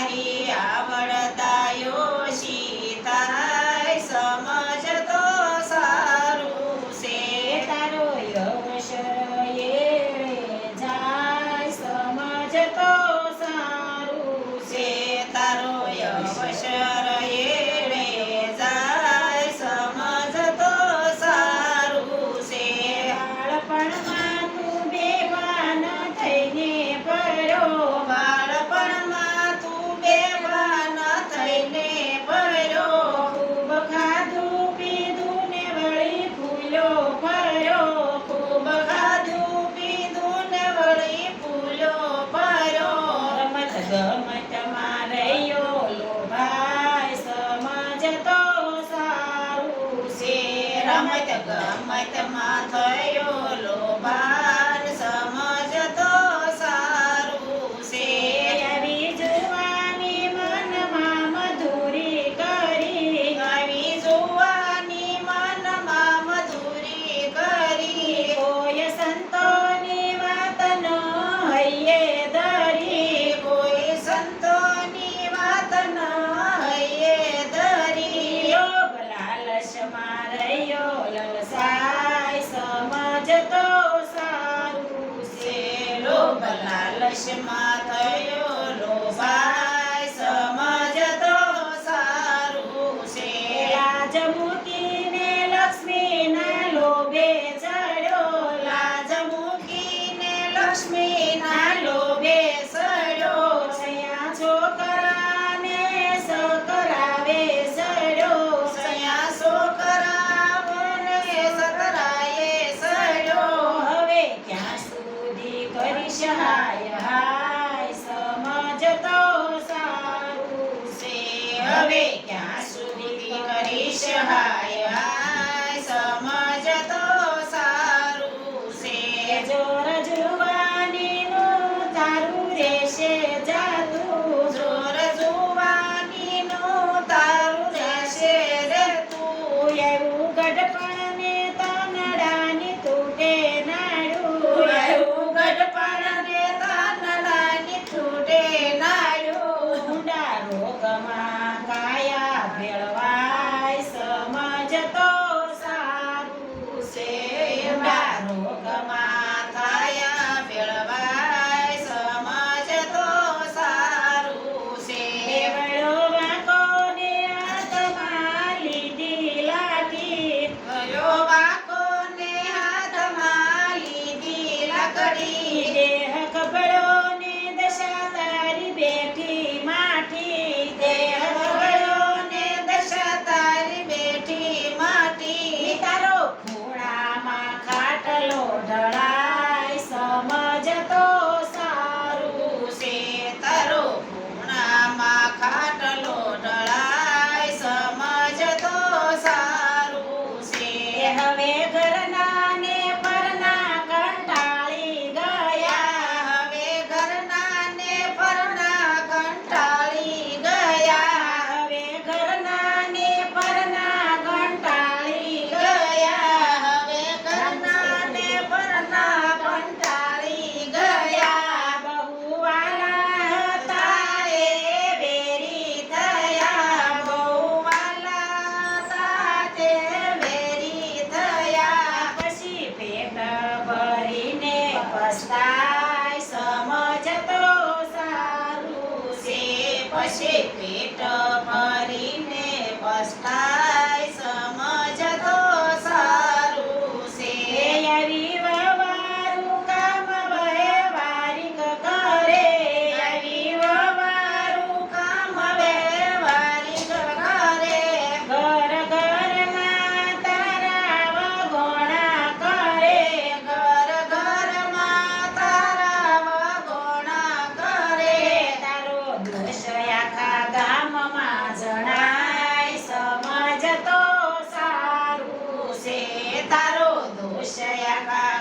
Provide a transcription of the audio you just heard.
મારી આવડતા રમત ગમતમાં થયો લોભાન સમજતો સારું છે. આવી જુવાની મનમાં મધુરી કરી. આવી જોવાની મનમાં મધુરી કરી. કોઈ સંતોની વાત ન હૈયે ધરી. કોઈ સંતોની વાત ન હૈયે ધરી. લોભ લાલચમાં રહ્યો લાલચમાં થયો લોભાય સમજતો સારું છે લાજ મૂકીને લક્ષ્મીના લોભે ચડ્યો લાજ મૂકીને લક્ષ્મીના લોભે સડ્યો છયા છોકરાને સકરાવે સડ્યો સયા છોકરાઓને સતરાએ સડ્યો હવે ક્યાં સુધી કરી સહાય હાય સમજતો સારું છે. હવે ક્યાં સુધી કરીશ સહાય તારો દોષયા